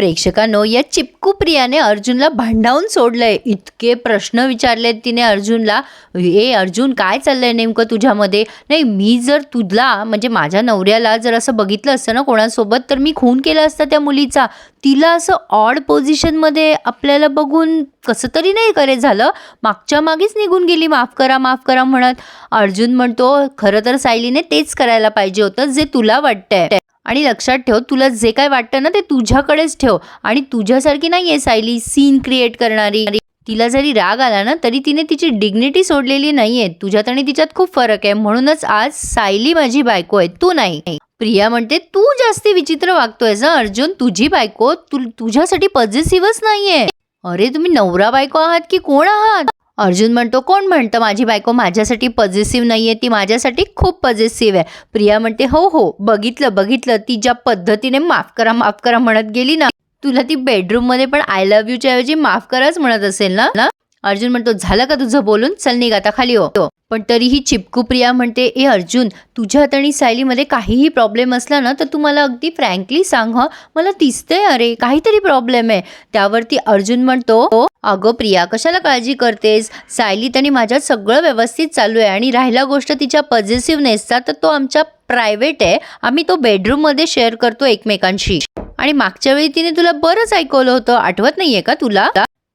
प्रेक्षकांनो या चिपकू प्रियाने अर्जुनला भांडावून सोडलंय. इतके प्रश्न विचारलेत तिने अर्जुनला. ए अर्जुन काय चाललंय नेमकं तुझ्यामध्ये? नाही मी जर तुला म्हणजे माझ्या नवऱ्याला जर असं बघितलं असतं ना कोणासोबत तर मी खून केला असता त्या मुलीचा. तिला असं ऑड पोझिशनमध्ये आपल्याला बघून कसं तरी नाही करे झालं? मागच्या मागेच निघून गेली माफ करा माफ करा म्हणत. अर्जुन म्हणतो खरं तर सायलीने तेच करायला पाहिजे होतं जे तुला वाटतंय. आणि लक्षात ठेव तुला जे काय वाटतं ना ते तुझ्याकडेच ठेव. आणि तुझ्यासारखी नाही आहे सायली सीन क्रिएट करणारी. तिला जरी राग आला ना तरी तिने तिची डिग्निटी सोडलेली नाहीये. तुझ्यात आणि तिच्यात खूप फरक आहे. म्हणूनच आज सायली माझी बायको आहे तू नाही. प्रिया म्हणते तू जास्ती विचित्र वागतोयस हं, अर्जुन. तुझी बायको तु तुझ्यासाठी पॉझिटिव्हच नाहीये. अरे तुम्ही नवरा बायको आहात की कोण आहात? अर्जुन म्हणतो कोण म्हणतं? माझी बायको माझ्यासाठी पॉझिटिव्ह नाहीये ती माझ्यासाठी खूप पॉझिटिव्ह आहे. प्रिया म्हणते हो हो बघितलं बघितलं ती ज्या पद्धतीने माफ करा माफ करा म्हणत गेली ना तुला ती बेडरूममध्ये पण आय लव्ह यूच्या ऐवजी माफ कराच म्हणत असेल ना? ना? अर्जुन म्हणतो झालं का तुझं बोलून? चल निघ आता खाली हो. पण तरीही चिपकू प्रिया म्हणते ए अर्जुन तुझ्यात आणि सायलीमध्ये काहीही प्रॉब्लेम असला ना तर तू मला अगदी फ्रँकली सांग हं. मला दिसतंय अरे काहीतरी प्रॉब्लेम आहे. त्यावरती अर्जुन म्हणतो अगं प्रिया कशाला काळजी करतेस? सायलीत आणि माझ्यात सगळं व्यवस्थित चालू आहे आणि राहिला गोष्ट तिच्या पॉझिटिव्हनेसचा तर तो आमच्या प्रायव्हेट आहे. आम्ही तो बेडरूममध्ये शेअर करतो एकमेकांशी. आणि मागच्या वेळी तिने तुला बरंच ऐकवलं होतं. आठवत नाहीये का तुला?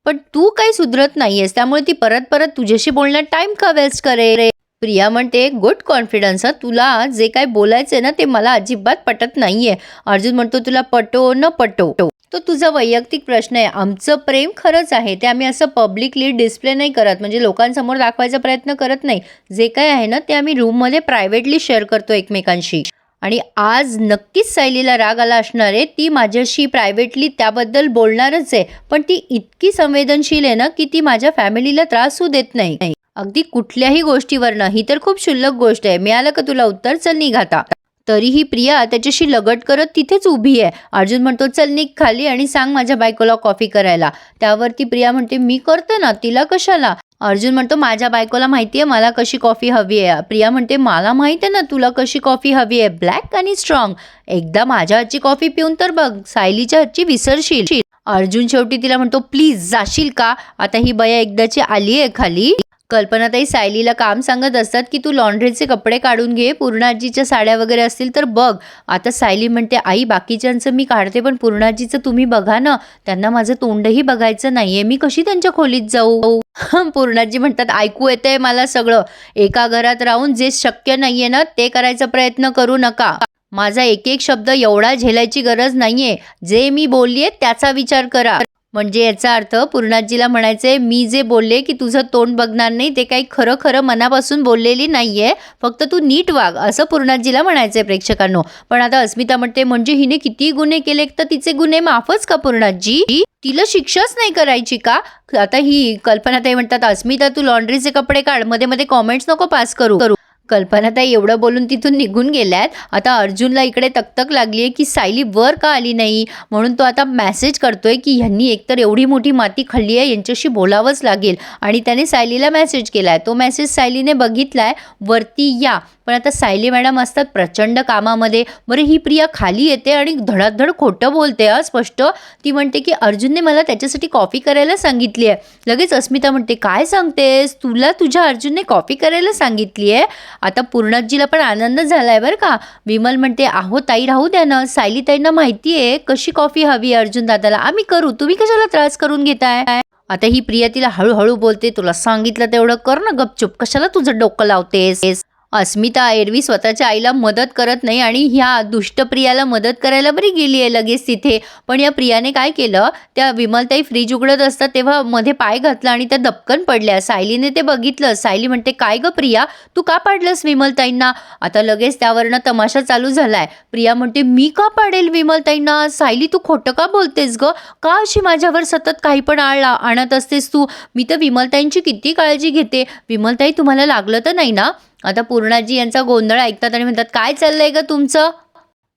पण तू काही सुधरत नाहीयेस त्यामुळे ती परत परत तुझ्याशी बोलण्यात टाइम का वेस्ट करे प्रिया म्हणते गुड कॉन्फिडन्स तुला जे काय बोलायचंय ना ते मला अजिबात पटत नाहीये. अर्जुन म्हणतो तुला पटो न पटो. तो तुझा वैयक्तिक प्रश्न आहे. आमचं प्रेम खरंच आहे. ते आम्ही असं पब्लिकली डिस्प्ले नाही करत. म्हणजे लोकांसमोर दाखवायचा प्रयत्न करत नाही. जे काय आहे ना ते आम्ही रूममध्ये प्रायव्हेटली शेअर करतो एकमेकांशी. आणि आज नक्कीच सायलीला राग आला असणार आहे. ती माझ्याशी प्रायव्हेटली त्याबद्दल बोलणारच आहे. पण ती इतकी संवेदनशील आहे ना की ती माझ्या फॅमिलीला त्रास होऊ देत नाही. अगदी कुठल्याही गोष्टीवरनं. ही तर खूप क्षुल्लक गोष्ट आहे. मिळालं का तुला उत्तर? चल निघाता तरीही प्रिया त्याच्याशी लगट करत तिथेच उभी आहे. अर्जुन म्हणतो चल निघ खाली आणि सांग माझ्या बायकोला कॉफी करायला. त्यावरती प्रिया म्हणते मी करते ना तिला कशाला? अर्जुन म्हणतो माझ्या बायकोला माहिती आहे मला कशी कॉफी हवी आहे. प्रिया म्हणते मला माहीत आहे ना तुला कशी कॉफी हवी आहे ब्लॅक आणि स्ट्रॉंग एकदा माझ्या हातची कॉफी पिऊन तर बघ सायलीच्या हातची विसरशील. अर्जुन शेवटी तिला म्हणतो प्लीज जाशील का? आता ही बया एकदाची आली आहे खाली. कल्पनाताई सायलीला काम सांगत असतात की तू लॉन्ड्रीचे कपडे काढून घे पूर्णाजीच्या साड्या वगैरे असतील तर बघ. आता सायली म्हणते आई बाकीच्यांचं मी काढते पण पूर्णाजीचं तुम्ही बघा ना त्यांना माझं तोंडही बघायचं नाहीये मी कशी त्यांच्या खोलीत जाऊ? पूर्णाजी म्हणतात ऐकू येतंय मला सगळं. एका घरात राहून जे शक्य नाहीये ना ते करायचा प्रयत्न करू नका. माझा एक एक शब्द एवढा झेलायची गरज नाहीये. जे मी बोललीये त्याचा विचार करा. म्हणजे याचा अर्थ पूर्णाजीला म्हणायचंय मी जे बोलले की तुझं तोंड बघणार नाही ते काही खरं खरं मनापासून बोललेली नाहीये. फक्त तू नीट वाग असं पूर्णाजीला म्हणायचंय प्रेक्षकांनो. पण आता अस्मिता म्हणते म्हणजे हिने किती गुन्हे केले तर तिचे गुन्हे माफच का पूर्णाजी? तिला शिक्षाच नाही करायची का? आता ही कल्पना ते म्हणतात अस्मिता तू लॉन्ड्रीचे कपडे काढमध्ये मध्ये कॉमेंट्स नको पास करू करू. कल्पनाताई एवढं बोलून तिथून निघून गेल्यात. आता अर्जुनला इकडे तकतक लागली आहे की सायली वर का आली नाही? म्हणून तो आता मेसेज करतोय की ह्यांनी एकतर एवढी मोठी माती खाल्ली आहे यांच्याशी बोलावंच लागेल. आणि त्याने सायलीला मेसेज केला आहे तो मेसेज सायलीने बघितला आहे वरती या. पण आता सायली मॅडम असतात प्रचंड कामामध्ये. बरं ही प्रिया खाली येते आणि धडाधड खोटं बोलते हा स्पष्ट. ती म्हणते की अर्जुनने मला त्याच्यासाठी कॉफी करायला सांगितली आहे. लगेच अस्मिता म्हणते काय सांगतेस? तुला तुझ्या अर्जुनने कॉफी करायला सांगितली आहे? आता पूर्णाजीला पण आनंद झालाय बरं का. विमल म्हणते आहो ताई राहू द्या ना. सायली ताईंना माहिती आहे कशी कॉफी हवी अर्जुन दादाला. आम्ही करू. तुम्ही कशाला त्रास करून घेताय? आता ही प्रिया तिला हळूहळू बोलते तुला सांगितलं तेवढं कर ना गपचूप. कशाला तुझं डोकं लावतेस? अस्मिता एरवी स्वतःच्या आईला मदत करत नाही आणि ह्या दुष्ट प्रियाला मदत करायला बरी गेली आहे लगेच तिथे. पण या प्रियाने काय केलं? त्या विमलताई फ्रीज उघडत असतात तेव्हा मध्ये पाय घातला आणि त्या दपकन पडल्या. सायलीने ते बघितलं. सायली म्हणते काय गं प्रिया? तू का पाडलंस विमलताईंना? आता लगेच त्यावरनं तमाशा चालू झालाय. प्रिया म्हणते मी का पाडेल विमलताईंना? सायली तू खोटं का बोलतेस ग? का अशी माझ्यावर सतत काही पण आळ आणत असतेस तू? मी तर विमलताईंची किती काळजी घेते. विमलताई तुम्हाला लागलं तर नाही ना? आता पूर्णाजी यांचा गोंधळ ऐकतात आणि म्हणतात काय चाललंय ग तुमचं?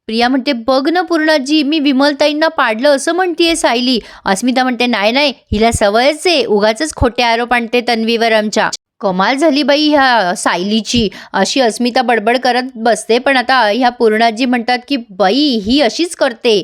प्रिया म्हणते बघ ना पूर्णाजी मी विमलताईंना पाडलं असं म्हणतीये सायली. अस्मिता म्हणते नाही नाही हिला सवयच आहे उगाच खोटे आरोप आणते तन्वीवर आमच्या. कमाल झाली बाई ह्या सायलीची. अशी अस्मिता बडबड करत बसते पण आता ह्या पूर्णाजी म्हणतात की बाई ही अशीच करते.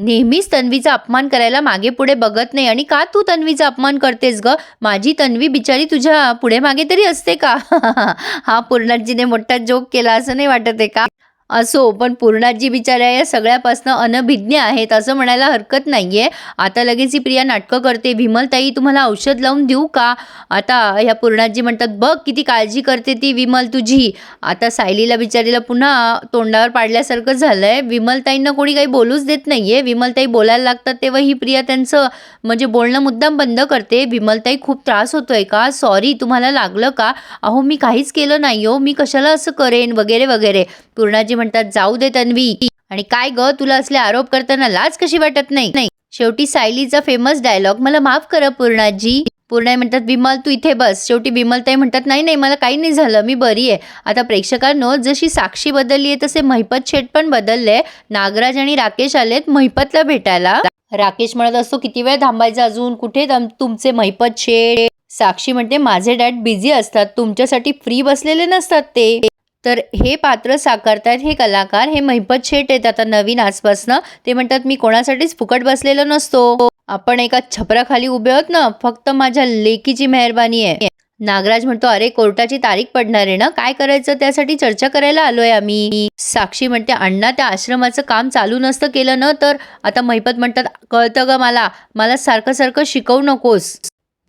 नेहमीच तन्वीचा अपमान करायला मागे पुढे बघत नाही. आणि का तू तन्वीचा अपमान करतेस ग? माझी तन्वी बिचारी तुझ्या पुढे मागे तरी असते का? हा पूर्णाजीने मोठा जोक केला असं नाही वाटत आहे का? असो पण पूर्णाजी बिचाऱ्या या सगळ्यापासनं अनभिज्ञ आहेत असं म्हणायला हरकत नाही आहे आता लगेच ही प्रिया नाटकं करते. विमलताई तुम्हाला औषध लावून देऊ का? आता ह्या पूर्णाजी म्हणतात बघ किती काळजी करते ती विमल तुझी. आता सायलीला बिचारीला पुन्हा तोंडावर पाडल्यासारखं झालं आहे विमलताईंना कोणी काही बोलूच देत नाही आहे विमलताई बोलायला लागतात तेव्हा ही प्रिया त्यांचं म्हणजे बोलणं मुद्दाम बंद करते. विमलताई खूप त्रास होतोय का? सॉरी तुम्हाला लागलं का? अहो मी काहीच केलं नाही हो. मी कशाला असं करेन? वगैरे वगैरे. पूर्णाजी म्हणतात जाऊ दे तन्वी. आणि काय ग तुला असले आरोप करताना लाज कशी वाटत नाही? नाही. शेवटी सायलीचा फेमस डायलॉग मला माफ करा पूर्णाजी. पूर्णाई म्हणतात विमल तू इथे बस. शेवटी विमलताई म्हणतात नाही नाही मला काही नाही झालं मी बरी आहे. आता प्रेक्षकांनो जशी साक्षी बदलली आहे तसे महिपत शेट पण बदलले नागराज आणि राकेश आलेत महिपतला भेटायला. राकेश म्हणत असतो किती वेळ थांबायचं अजून? कुठे तुमचे महिपत शेट साक्षी म्हणते माझे डॅड बिझी असतात तुमच्यासाठी फ्री बसलेले नसतात ते. तर हे पात्र साकारतायत हे कलाकार हे महिपत शेट आहेत आता नवीन आसपासनं ते म्हणतात मी कोणासाठीच फुकट बसलेलो नसतो. आपण एका छपराखाली उभे आहोत ना फक्त माझ्या लेकीची मेहरबानी आहे. नागराज म्हणतो अरे कोर्टाची तारीख पडणार आहे ना? काय करायचं? त्यासाठी चर्चा करायला आलोय आम्ही. साक्षी म्हणते अण्णा त्या आश्रमाचं काम चालू नसतं केलं ना तर आता महिपत म्हणतात कळतं ग मला मला सारखं सारखं शिकवू नकोस.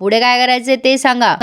पुढे काय करायचं ते सांगा.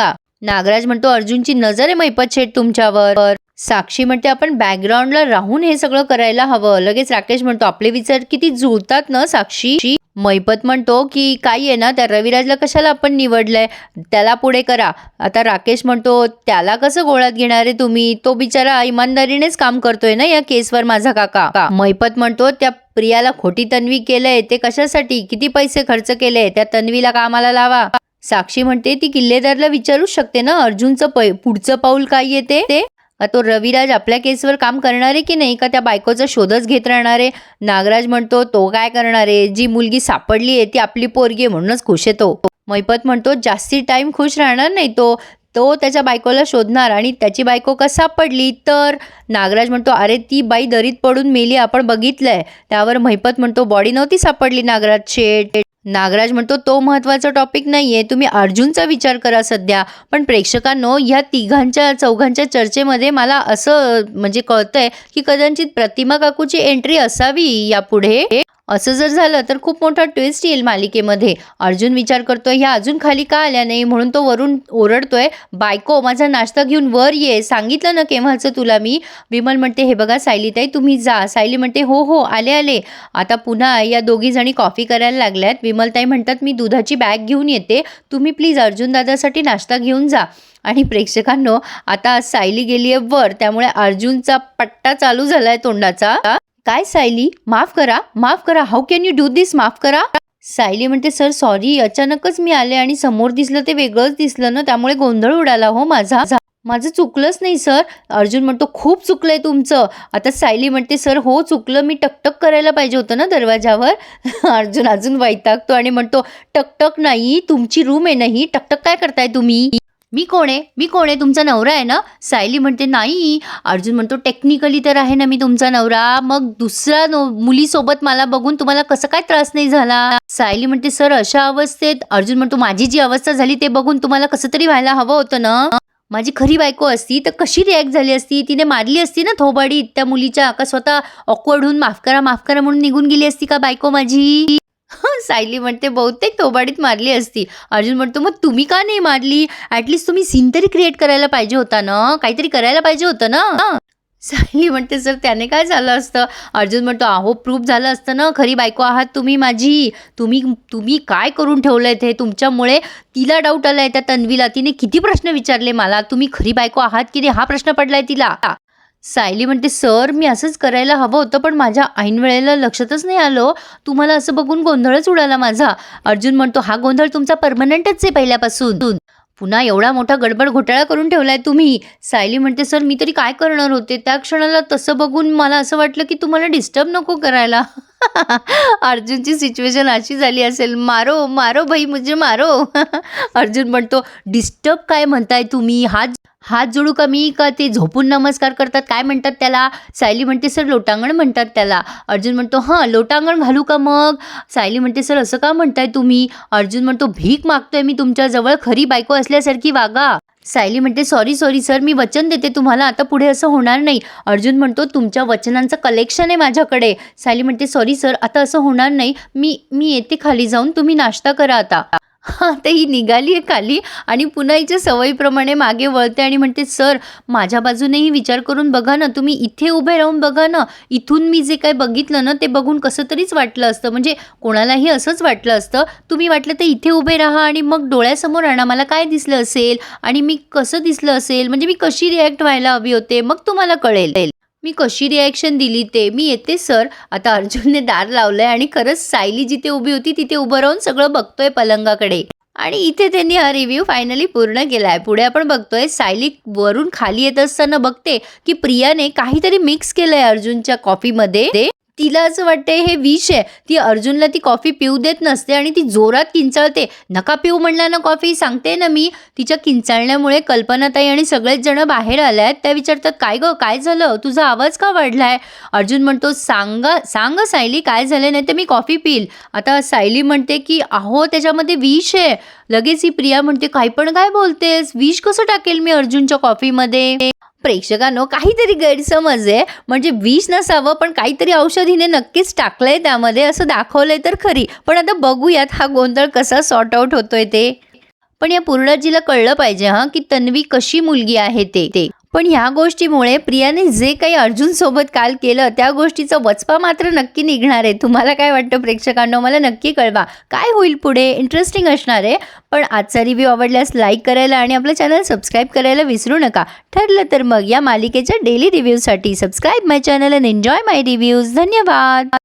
नागराज म्हणतो अर्जुनची नजर आहे मैपत शेठ तुमच्यावर. साक्षी म्हणते आपण बॅकग्राऊंडला राहून हे सगळं करायला हवं. लगेच राकेश म्हणतो आपले विचार किती जुळतात ना साक्षी. मैपत म्हणतो की काही आहे ना त्या रविराजला कशाला आपण निवडलंय? त्याला पुढे करा. आता राकेश म्हणतो त्याला कसं गोळ्यात घेणार आहे तुम्ही? तो बिचारा इमानदारीनेच काम करतोय ना या केसवर माझा काका. मैपत म्हणतो त्या प्रियाला खोटी तन्वी केलंय ते कशासाठी? किती पैसे खर्च केले? त्या तन्वीला कामाला लावा. साक्षी म्हणते ती किल्लेदारला विचारूच शकते ना? अर्जुनचं पै पुढचं पाऊल काय येते? ते तो रविराज आपल्या केसवर काम करणार आहे की नाही? का त्या बायकोचा शोधच घेत राहणार? आहे नागराज म्हणतो तो काय करणार? आहे जी मुलगी सापडली आहे ती आपली पोरगी आहे म्हणूनच खुश येतो मैपत म्हणतो जास्ती टाइम खुश राहणार नाही तो. तो त्याच्या बायकोला शोधणार आणि त्याची बायको का सापडली? तर? नागराज म्हणतो अरे ती बाई दरीत पडून मेली आपण बघितलंय. त्यावर महिपत म्हणतो बॉडी नव्हती सापडली नागराज शेट. नागराज म्हणतो तो महत्त्वाचा टॉपिक नाहीये. तुम्ही अर्जुनचा विचार करा सध्या. पण प्रेक्षकांनो ह्या तिघांच्या चौघांच्या चर्चेमध्ये मला असं म्हणजे कळतंय की कदाचित प्रतिमा काकूची एंट्री असावी यापुढे. असं जर झालं तर खूप मोठा ट्विस्ट येईल मालिकेमध्ये. अर्जुन विचार करतोय ह्या अजून खाली का आल्या नाही? म्हणून तो वरून ओरडतोय बायको माझा नाश्ता घेऊन वर ये. सांगितलं ना केव्हाचं तुला मी? विमल म्हणते हे बघा सायलीताई तुम्ही जा. सायली म्हणते हो हो आले आले. आता पुन्हा या दोघी जणी कॉफी करायला लागल्यात. विमलताई म्हणतात मी दुधाची बॅग घेऊन येते. तुम्ही प्लीज अर्जुन दादासाठी नाश्ता घेऊन जा. आणि प्रेक्षकांनो आता सायली गेली आहे वर त्यामुळे अर्जुनचा पट्टा चालू झालाय तोंडाचा. काय सायली? माफ करा माफ करा. How can you do this माफ करा. सायली म्हणते सर सॉरी अचानकच मी आले आणि समोर दिसलं ते वेगळंच दिसलं ना त्यामुळे गोंधळ उडाला हो माझा. माझं चुकलंच नाही सर अर्जुन म्हणतो खूप चुकलंय तुमचं. आता सायली म्हणते सर हो चुकलं. मी टकटक करायला पाहिजे होतं ना दरवाजावर. अर्जुन अजून वैतागतो आणि म्हणतो टकटक नाही. तुमची रूम आहे नाही टकटक काय करताय तुम्ही? मी कोण आहे? मी कोण आहे? तुमचा नवरा आहे ना? सायली म्हणते नाही. अर्जुन म्हणतो टेक्निकली तर आहे ना मी तुमचा नवरा. मग दुसरा नो मुलीसोबत मला बघून तुम्हाला कसं काय त्रास नाही झाला? सायली म्हणते सर अशा अवस्थेत अर्जुन म्हणतो माझी जी अवस्था झाली ते बघून तुम्हाला कसं तरी व्हायला हवं होतं ना? माझी खरी बायको असती तर कशी रिॲक्ट झाली असती? तिने मारली असती ना थोबाडी त्या मुलीच्या का स्वतः ऑकवर्ड होऊन माफ करा माफ करा म्हणून निघून गेली असती का बायको माझी? सायली म्हणते बहुतेक थोबाडीत मारली असती. अर्जुन म्हणतो मग तुम्ही का नाही मारली? ॲटलिस्ट तुम्ही सीन तरी क्रिएट करायला पाहिजे होता ना? काहीतरी करायला पाहिजे होतं ना? सायली म्हणते सर त्याने काय झालं असतं? अर्जुन म्हणतो अहो प्रूफ झालं असतं ना. खरी बायको आहात तुम्ही माझी. तुम्ही तुम्ही काय करून ठेवलंय ते? तुमच्यामुळे तिला डाऊट आलाय त्या तन्वीला. तिने किती प्रश्न विचारले मला? तुम्ही खरी बायको आहात की नाही? हा प्रश्न पडलाय तिला. सायली म्हणते सर मी असंच करायला हवं होतं पण माझ्या ऐन वेळेला लक्षातच नाही आलं. तुम्हाला असं बघून गोंधळच उडाला माझा. अर्जुन म्हणतो हा गोंधळ तुमचा परमनंटच आहे पहिल्यापासून. पुन्हा एवढा मोठा गडबड घोटाळा करून ठेवलाय तुम्ही. सायली म्हणते सर मी तरी काय करणार होते? त्या क्षणाला तसं बघून मला असं वाटलं की तुम्हाला डिस्टर्ब नको करायला. अर्जुनची सिच्युएशन अशी झाली असेल मारो मारो भाई म्हणजे मारो. अर्जुन म्हणतो डिस्टर्ब काय म्हणताय तुम्ही? हा हात जोडू का मी का ते झोपून नमस्कार करतात? काय म्हणतात त्याला? सायली म्हणते सर लोटांगण म्हणतात त्याला. अर्जुन म्हणतो हां लोटांगण घालू का मग? सायली म्हणते सर असं का म्हणताय तुम्ही? अर्जुन म्हणतो भीक मागतोय मी तुमच्याजवळ खरी बायको असल्यासारखी वागा. सायली म्हणते सॉरी सॉरी सर मी वचन देते तुम्हाला आता पुढे असं होणार नाही. अर्जुन म्हणतो तुमच्या वचनांचं कलेक्शन आहे माझ्याकडे. सायली म्हणते सॉरी सर आता असं होणार नाही. मी मी येते खाली जाऊन तुम्ही नाश्ता करा आता. हां तर ही निघाली आहे खाली आणि पुन्हा हिच्या सवयीप्रमाणे मागे वळते आणि म्हणते सर माझ्या बाजूनेही विचार करून बघा ना तुम्ही इथे उभे राहून बघा ना इथून मी जे काय बघितलं ना ते बघून कसं तरीच वाटलं असतं. म्हणजे कोणालाही असंच वाटलं असतं तुम्ही वाटलं तर इथे उभे राहा आणि मग डोळ्यासमोर आणा मला काय दिसलं असेल आणि मी कसं दिसलं असेल म्हणजे मी कशी रिॲक्ट व्हायला हवी होते मग तुम्हाला कळेल. मी कशी रिॲक्शन दिली ते? मी येते सर आता अर्जुनने दार लावलंय आणि खरंच सायली जिथे उभी होती तिथे उभं राहून सगळं बघतोय पलंगाकडे. आणि इथे त्यांनी हा रिव्ह्यू फायनली पूर्ण केला आहे पुढे आपण बघतोय सायली वरून खाली येत असताना बघते की प्रियाने काहीतरी मिक्स केलंय अर्जुनच्या कॉफीमध्ये ते तिला असं वाटते हे विष आहे. ती अर्जुनला ती कॉफी पिऊ देत नसते आणि ती जोरात किंचाळते. नका पिऊ म्हणला ना कॉफी सांगते ना मी. तिच्या किंचाळण्यामुळे कल्पनाताई आणि सगळेच जण बाहेर आल्यात त्या विचारतात काय गं काय झालं? तुझा आवाज का वाढलाय? अर्जुन म्हणतो सांगा सांग सायली काय झालं? नाही तर मी कॉफी पिईल. आता सायली म्हणते की अहो त्याच्यामध्ये विष आहे. लगेच ही प्रिया म्हणते काही पण काय बोलतेस? विष कसं टाकेल मी अर्जुनच्या कॉफीमध्ये प्रेक्षकांनो काहीतरी गैरसमज आहे. म्हणजे विष नसावं पण काहीतरी औषधीने नक्कीच टाकलंय त्यामध्ये असं दाखवलंय तर खरी. पण आता बघूयात हा गोंधळ कसा सॉर्ट आउट होतोय ते. पण या पूर्णाजीला कळलं पाहिजे हां की तन्वी कशी मुलगी आहे ते ते. पण ह्या गोष्टीमुळे प्रियाने जे काही अर्जुनसोबत काल केलं त्या गोष्टीचं वचपा मात्र नक्की निघणार आहे. तुम्हाला काय वाटतं प्रेक्षकांनो? मला नक्की कळवा. काय होईल पुढे? इंटरेस्टिंग असणार आहे. पण आजचा रिव्ह्यू आवडल्यास लाईक करायला आणि आपलं चॅनल सबस्क्राईब करायला विसरू नका. ठरलं तर मग या मालिकेच्या daily रिव्ह्यूसाठी subscribe my channel and enjoy my reviews धन्यवाद!